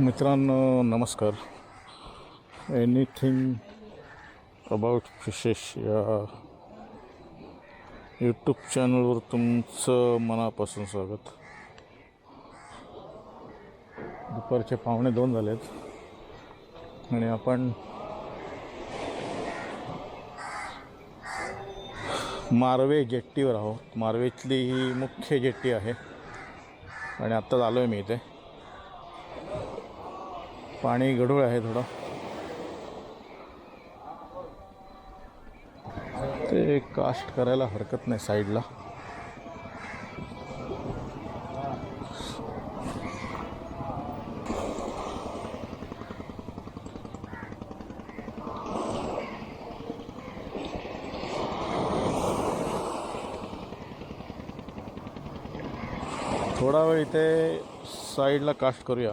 मित्रांनो नमस्कार. Anything about fishes या यूट्यूब चॅनलवर तुमचं मनापासून स्वागत. दुपारचे पाहुणे दोन झालेत. आणि आपण मारवे जेट्टीवर आहोत. मारवेतली ही मुख्य जेट्टी आहे. आणि आत्ताच आलो आहे मी इथे. पाणी गढूळ आहे थोडं. ते कास्ट करायला हरकत नाही साईडला थोडा वेळ इथे साईडला कास्ट करूया.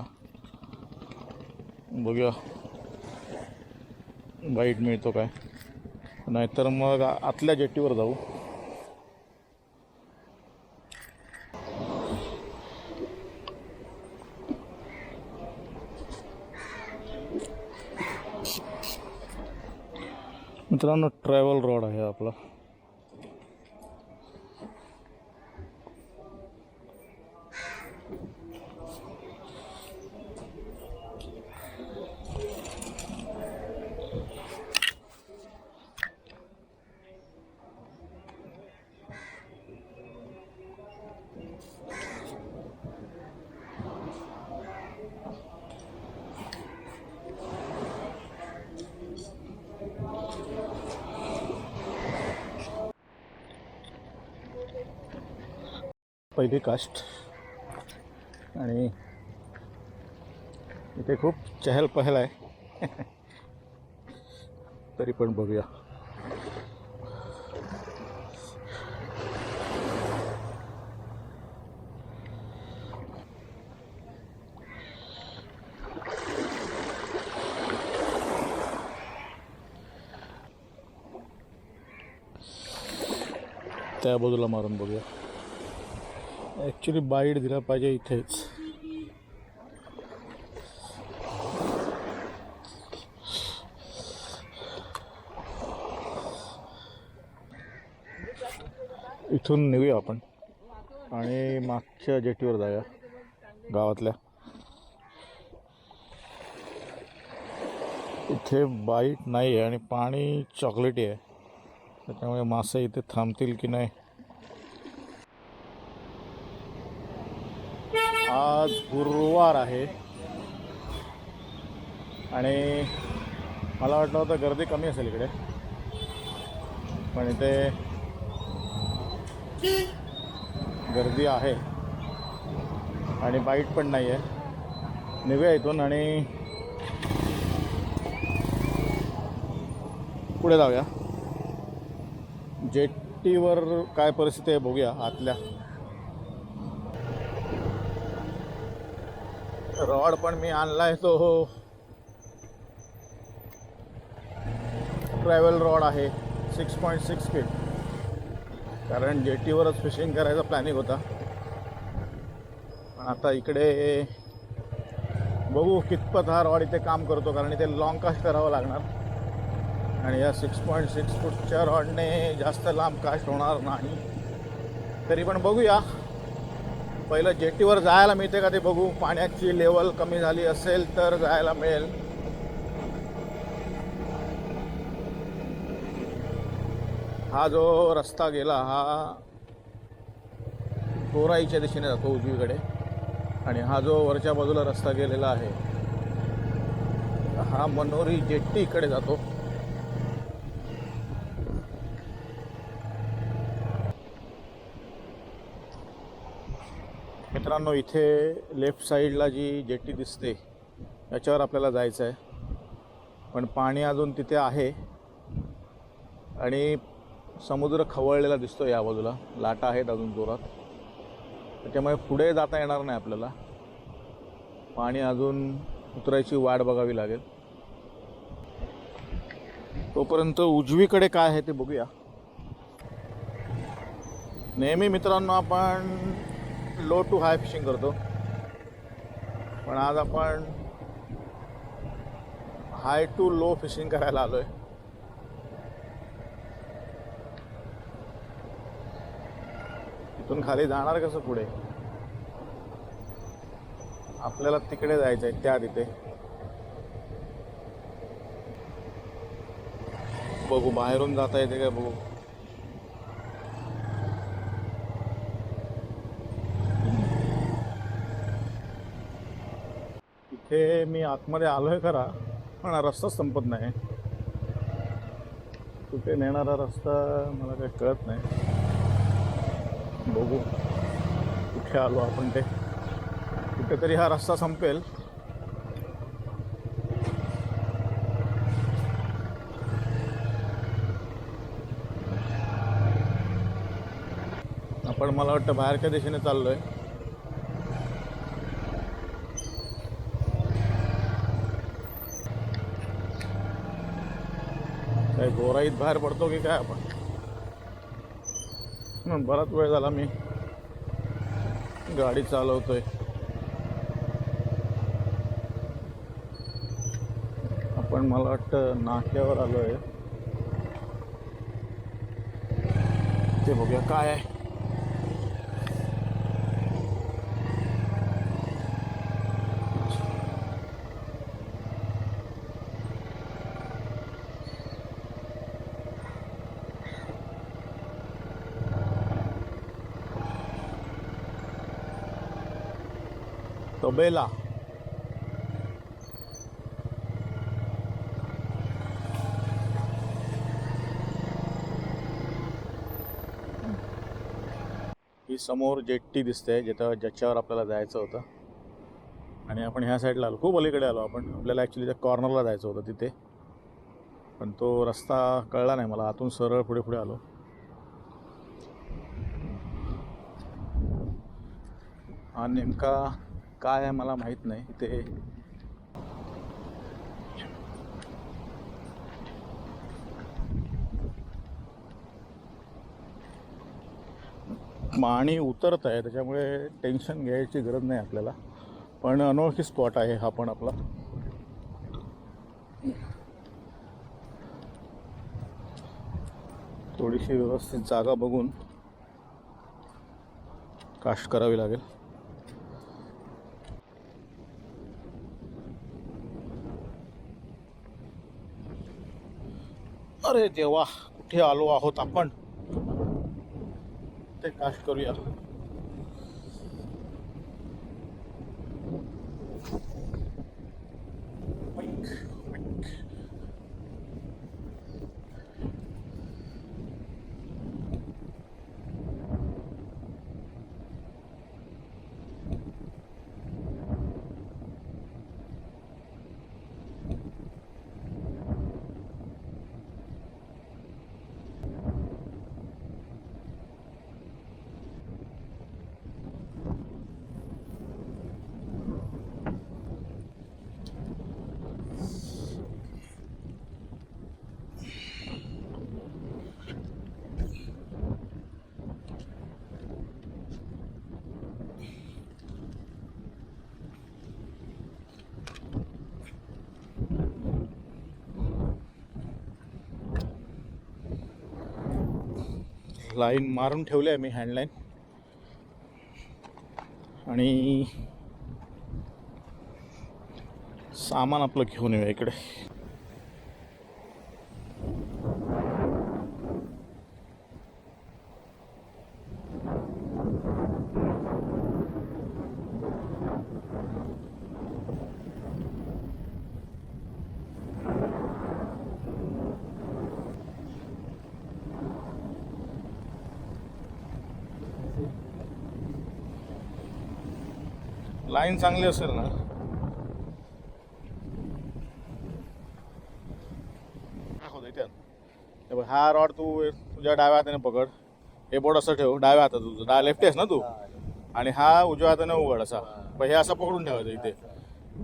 बघूया. गाईड मिळतो काय? नाहीतर मग आतल्या जेट्टीवर जाऊ. मित्रांनो ट्रॅव्हल रोड आहे आपला. पहिली कास्ट आणि इथे खूप चहल पहल आहे. तरी पण बघूया. त्या बाजूला मारून बघूया. ॲक्च्युली बाईट दिला पाहिजे इथेच. इथून निघूया आपण. आणि मागच्या जेटीवर जाऊया गावातल्या. इथे बाईट नाही आहे आणि पाणी चॉकलेटी आहे. त्याच्यामुळे मासे इथे थांबतील की नाही? आज गुरुवार आहे. आणि मला वाटलं होतं गर्दी कमी असेल इकडे. पण इथे गर्दी आहे. आणि बाईट पण नाही आहे निघूया इथून आणि पुढे जाऊया. जेट्टीवर काय परिस्थिती आहे बघूया आतल्या. रॉड पण मी आणलाय तो. ट्रॅव्हल रॉड आहे सिक्स पॉईंट सिक्स फीट कारण जेटीवरच फिशिंग करायचा प्लॅनिंग होता. पण आता इकडे बघू कितपत हा रॉड इथे काम करतो कारण इथे लॉंग कास्ट करावं लागणार. आणि या सिक्स पॉईंट सिक्स फूटच्या रॉडने जास्त लांब कास्ट होणार नाही. तरी पण बघूया. पहिलं जेटीवर जायला मिळते का ते बघू. पाण्याची लेवल कमी झाली असेल तर जायला मिळेल. हा जो रस्ता गेला हा कोराईच्या दिशेने जातो उजवीकडे. आणि हा जो वरच्या बाजूला रस्ता गेलेला आहे हा मनोरी जेट्टीकडे जातो. मित्रांनो इथे लेफ्ट साईडला जी जेटी दिसते याच्यावर आपल्याला जायचं आहे. पण पाणी अजून तिथे आहे. आणि समुद्र खवळलेला दिसतो या बाजूला. लाटा आहेत अजून जोरात. त्याच्यामुळे पुढे जाता येणार नाही आपल्याला. पाणी अजून उतरायची वाट बघावी लागेल. तोपर्यंत उजवीकडे काय आहे ते बघूया. नेहमी मित्रांनो आपण लो टू हाय फिशिंग करतो. पण आज आपण हाय टू लो फिशिंग करायला आलोय. इथून खाली जाणार कसं पुढे? आपल्याला तिकडे जायचं आहे त्या तिथे. बघू बाहेरून जाता येते काय बघू? इथे मी आतमध्ये आलो आहे खरा पण हा रस्ता संपत नाही. कुठे नेणारा रस्ता मला काही कळत नाही. बघू. कुठे आलो आपण ते. कुठेतरी हा रस्ता संपेल. आपण मला वाटतं बाहेरच्या दिशेने चाललो आहे काय गोराईत बाहेर पडतो की काय आपण? बराच वेळ झाला मी गाडी चालवतोय. आपण मला वाटतं नाक्यावर आलोय. ते बघूया काय आहे. तबेला ही समोर जेट्टी दिसते जिथं ज्याच्यावर आपल्याला जायचं होतं. आणि आपण ह्या साईडला आलो. खूप अलीकडे आलो आपण. आपल्याला ॲक्च्युली त्या कॉर्नरला जायचं होतं तिथे. पण तो रस्ता कळला नाही मला. आतून सरळ पुढे पुढे आलो. हा नेमका काय आहे मला माहीत नाही. इथे पाणी उतरत आहे त्याच्यामुळे टेन्शन घ्यायची गरज नाही आपल्याला. पण अनोळखी स्पॉट आहे हा पण आपला. थोडीशी व्यवस्थित जागा बघून कास्ट करावी लागेल. अरे देवा कुठे आलो आहोत आपण? ते कास्ट करूया. लाईन मारून ठेवली आहे मी हँडलाईन. आणि सामान आपलं घेऊन येऊया इकडे. लाईन चांगली असेल ना? दाखवतो. हे रॉड तू तुझ्या डाव्या हाताने पकड. हे बोर्ड असं ठेव डाव्या हातात तुझं. डा लेफ्ट आहेस ना तू? आणि हा उजव्या हाताने उघड असा. पण हे असं पकडून ठेवायचं इथे.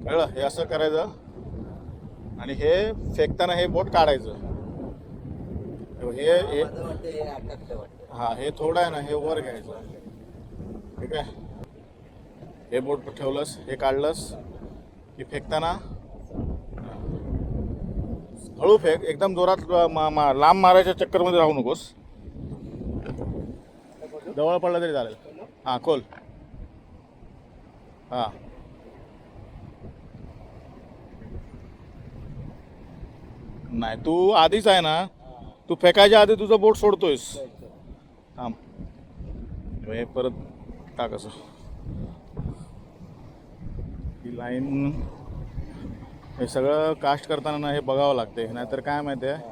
कळलं? हे असं करायचं. आणि हे फेकताना हे बोट काढायचं. हे हा हे थोडं आहे ना हे वर घ्यायचं. ठीक आहे? हे बोट ठेवलंस हे काढलंस की फेकताना? हळू फेक एकदम जोरात मा- मा- लांब मारायच्या चक्करमध्ये राहू नकोस. जवळ पडला तरी चालेल. हां खोल. हां. नाही तू आधीच आहे ना? तू फेकायच्या आधी तुझं बोट सोडतोयस. थांब. हे परत टाक असं. ही लाईन हे सगळं कास्ट करताना हे बघावं लागते नाहीतर काय माहिती आहे?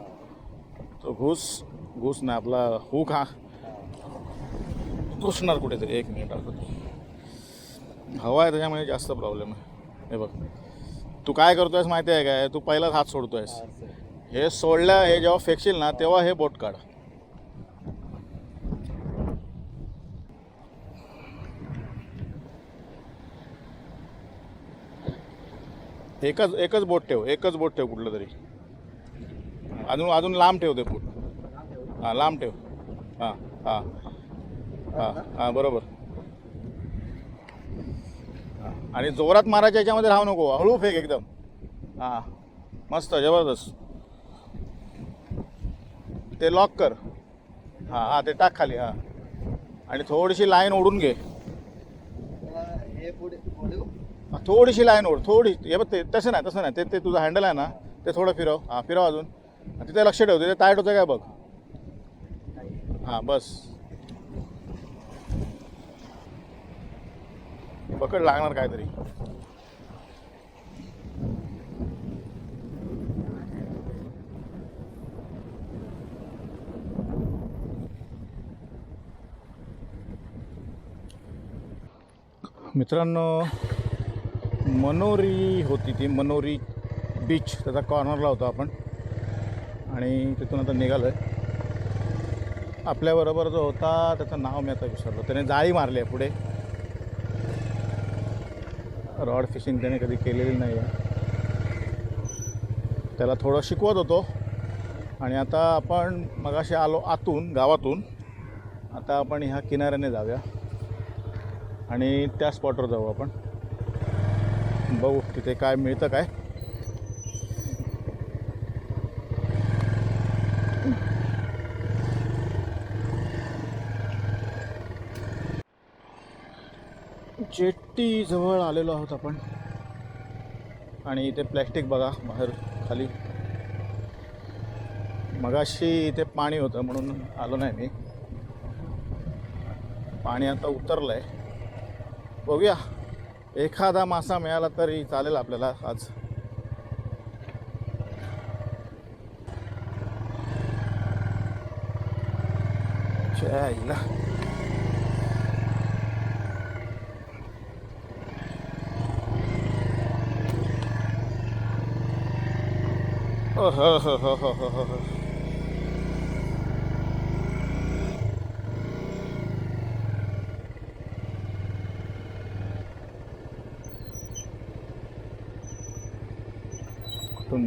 तो घुस घुस ना आपला हुक हा. घुसणार कुठेतरी एक मिनिट आता हवा आहे त्याच्यामुळे जास्त प्रॉब्लेम आहे. हे बघ. तू काय करतोयस माहिती आहे काय? तू पहिलाच हात सोडतोयस. हे सोडल्या हे जेव्हा फेकशील ना तेव्हा हे बोट काढ. एकच एकच बोट ठेव एकच बोट ठेव कुठलं तरी. अजून अजून लांब ठेव ते बोट हां लांब ठेव. हां हां. हां हां बरोबर. हां. आणि जोरात मारायच्या याच्यामध्ये राहू नको हळू फेक एकदम. हां मस्त जबरदस्त. ते लॉक कर. हां हां ते टाक खाली हां. आणि थोडीशी लाईन ओढून घे. थोडीशी लाईन ओढ थोडी हे बघ ते तसं नाही तसं नाही. ते ते तुझं हँडल आहे ना ते थोडं फिरव. हां फिरव अजून. तिथे लक्ष ठेव तिथे टायट होतं काय बघ. हां बस. पकड लागणार काहीतरी. मित्रांनो मनोरी होती ती मनोरी बीच त्याचा कॉर्नरला होता आपण. आणि तिथून आता निघालो आहे आपल्याबरोबर जो होता त्याचं नाव मी आता विसरलो. त्याने जाळी मारली आहे पुढे. रॉड फिशिंग त्याने कधी केलेली नाही आहे त्याला थोडं शिकवत होतो. आणि आता आपण मगाशी आलो आतून गावातून. आता आपण ह्या किनाऱ्याने जाऊया. आणि त्या स्पॉटवर जाऊ आपण. बघू तिथे काय मिळतं काय. जेट्टी जवळ आलेलो आहोत आपण. आणि इथे प्लॅस्टिक बघा बाहेर खाली. मगाशी इथे पाणी होतं म्हणून आलो नाही मी. पाणी आता उतरलं आहे बघूया. एखादा मासा मिळाला तरी चालेल आपल्याला आज. आईला. हो हो हो हो हो हो. हो.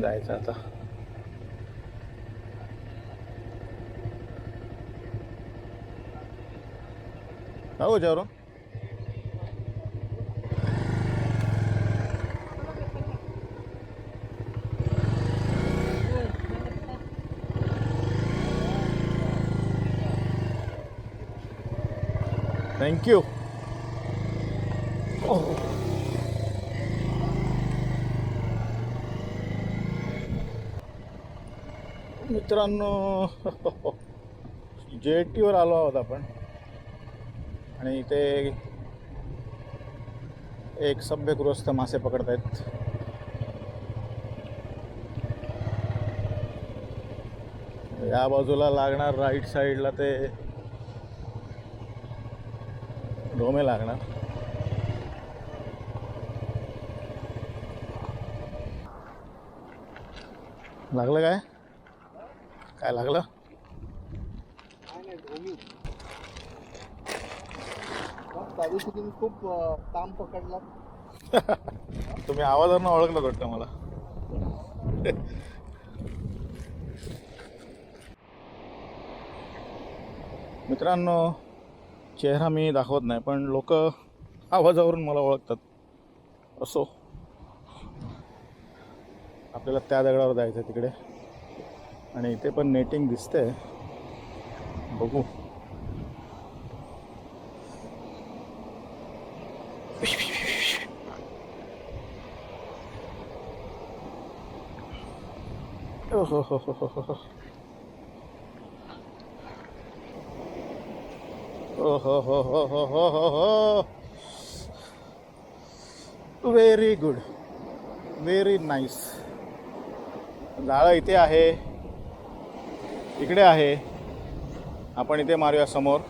जायचं आता हो जारो थँक्यू मित्रांनो जेटीवर आलो आहोत आपण. आणि इथे एक सभ्य गृहस्थ मासे पकडत आहेत. या बाजूला लागणार राईट साईडला ते डोमे लागणार. लागलं काय? काय लागलं? नाही त्या दिवशी तुम्ही खूप काम ताम पकडला तुम्ही आवाजानं ओळखलं वाटतं मला. मित्रांनो चेहरा मी दाखवत नाही पण लोक आवाजावरून मला ओळखतात. असो. आपल्याला त्या दगडावर जायचं आहे तिकडे. आणि इथे पण नेटिंग दिसते बघू. हो हो हो, हो हो हो हो हो. हो हो हो व्हेरी गुड व्हेरी नाईस जाळं इथे आहे. इकडे आहे. आपण इथे मारूया समोर.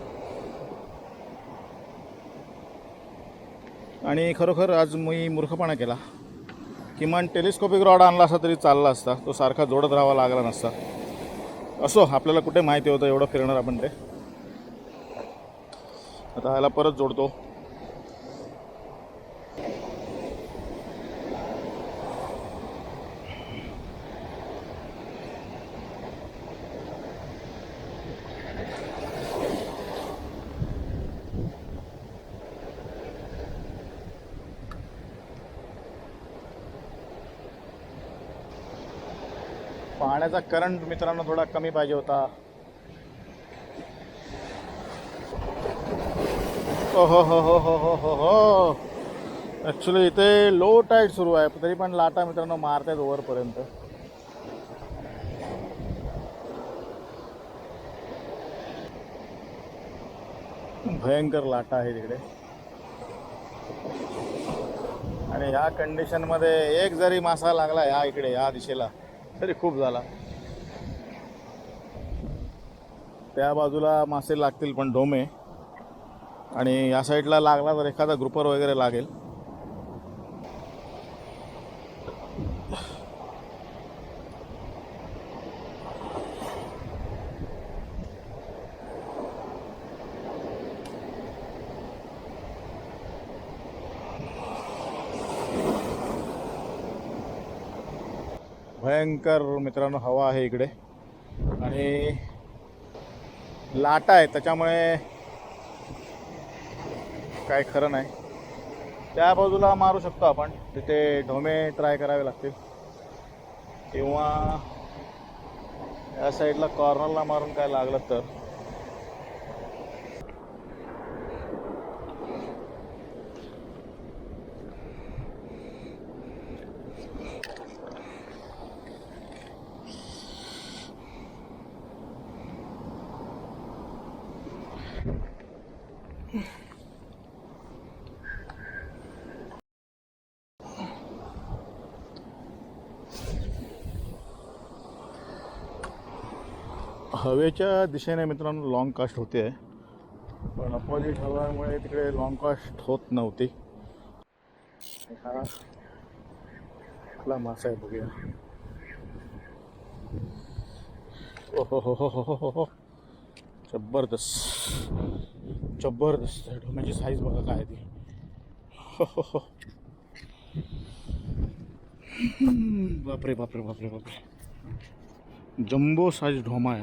आणि खरोखर आज मी मूर्खपणा केला. किमान टेलिस्कोपिक रॉड आणला असता तरी चालला असता. तो सारखा जोडत राहावा लागला नसता. असो आपल्याला कुठे माहिती होतं एवढं फिरणार आपण ते? आता ह्याला परत जोडतो. पाण्याचा करंट मित्रांनो थोडा कमी पाहिजे होता. हो हो हो हो हो हो हो हो. ॲक्च्युली इथे लो टाईड सुरू आहे तरी पण लाटा मित्रांनो मारतात ओव्हरपर्यंत भयंकर लाटा आहे तिकडे. आणि ह्या कंडिशनमध्ये एक जरी मासा लागला ह्या इकडे ह्या दिशेला. तरी खूप झाला. त्या बाजूला मासे लागतील पण डोमे. आणि या साईडला लागला तर एखादा ग्रुपर वगैरे लागेल. भयंकर मित्रांनो हवा आहे इकडे. आणि लाटा आहे त्याच्यामुळे काय खरं नाही. त्या बाजूला मारू शकतो आपण. तिथे ढोमे ट्राय करावे लागतील. किंवा या साईडला कॉर्नरला मारून काय लागलं तर. हवेच्या दिशेने मित्रांनो लॉंग कास्ट होते. आहे पण अपोजिट हवामुळे तिकडे लॉंग कास्ट होत नव्हती. हा मासा आहे बघूया. हो हो हो हो हो हो हो, हो. जबरदस्त. जबरदस्त आहे. म्हणजे डोम्याची साईज बघा काय ती. हो हो हो. बापरे बापरे बापरे बापरे. जम्बो साईज ढोमा आहे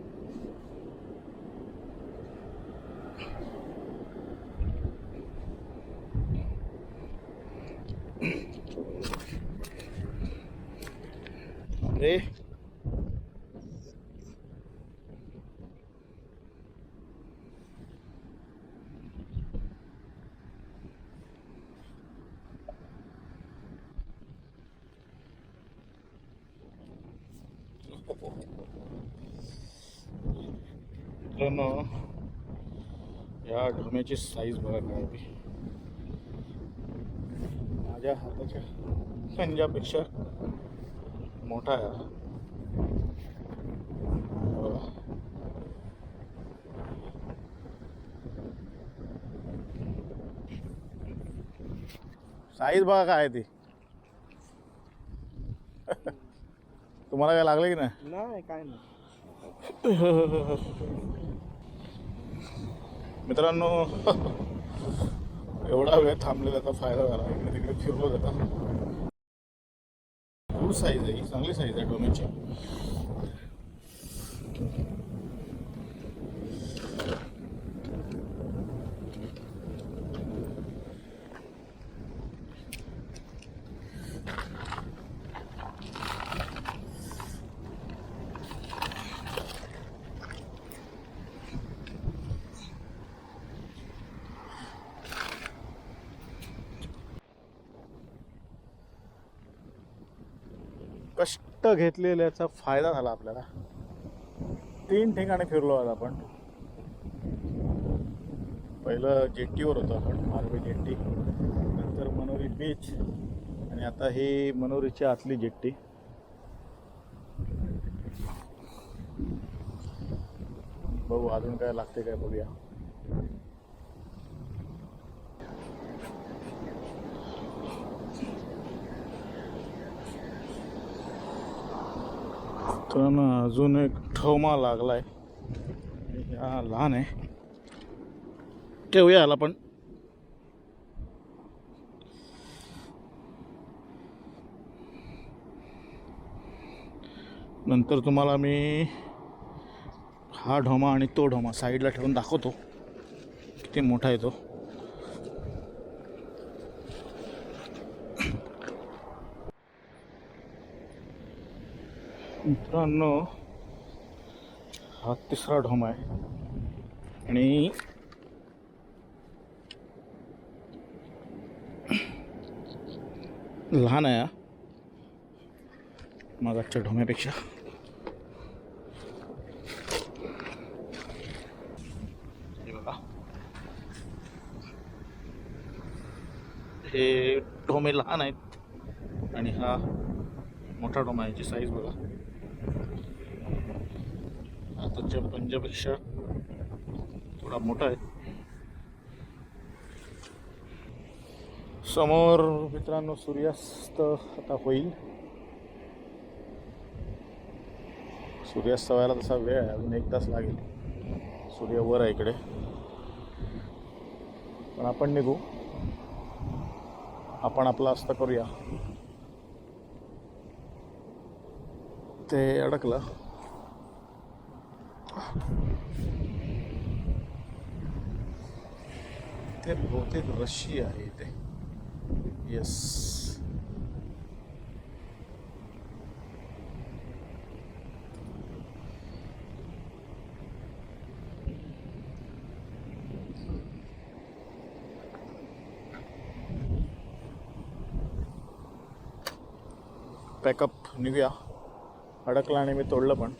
मित्रांनो या ढोम्याची साईज बघा काय ती माझ्या हाताच्या पंजापेक्षा मोठा आहे. साईज बघा काय ती. तुम्हाला काय लागलं की नाही? नाही काय नाही. मित्रांनो एवढा वेळ थांबले त्याचा फायदा झाला. इकडे तिकडे फिरलो जाता. खूप साईज आहे चांगली साईज आहे डोमेची कट्ट घेतलेल्याचा फायदा झाला आपल्याला. तीन ठिकाणी फिरलो आज आपण. पहिलं जेट्टीवर होतो आपण मारवे जेट्टी. नंतर मनोरी बीच आणि आता ही मनोरीची आतली जेट्टी. बघू अजून काय लागते काय बघूया. तर अजून एक ठोमा आहे हा लहान आहे. ठेवूया याला पण. नंतर तुम्हाला मी हा ढोमा आणि तो ढोमा साईडला ठेवून दाखवतो. किती मोठा आहे तो. मित्रांनो हा तिसरा ढोम आहे. आणि लहान आहे हा मागाच्या ढोम्यापेक्षा. हे बघा. हे ढोमे लहान आहेत. आणि हा मोठा ढोमा आहे याची साईज बघा. आताच्या पंजापेक्षा थोडा मोठा आहे. समोर मित्रांनो सूर्यास्त आता होईल. सूर्यास्त व्हायला तसा वेळ आहे अजून एक तास लागेल. सूर्य वर आहे इकडे. पण आपण निघू. आपण आपला अस्त करूया. ते अडकलं. ते बहुतेक रशी आहे इथे येस पॅकअप निघूया. अडकला आणि मी तोडलं पण.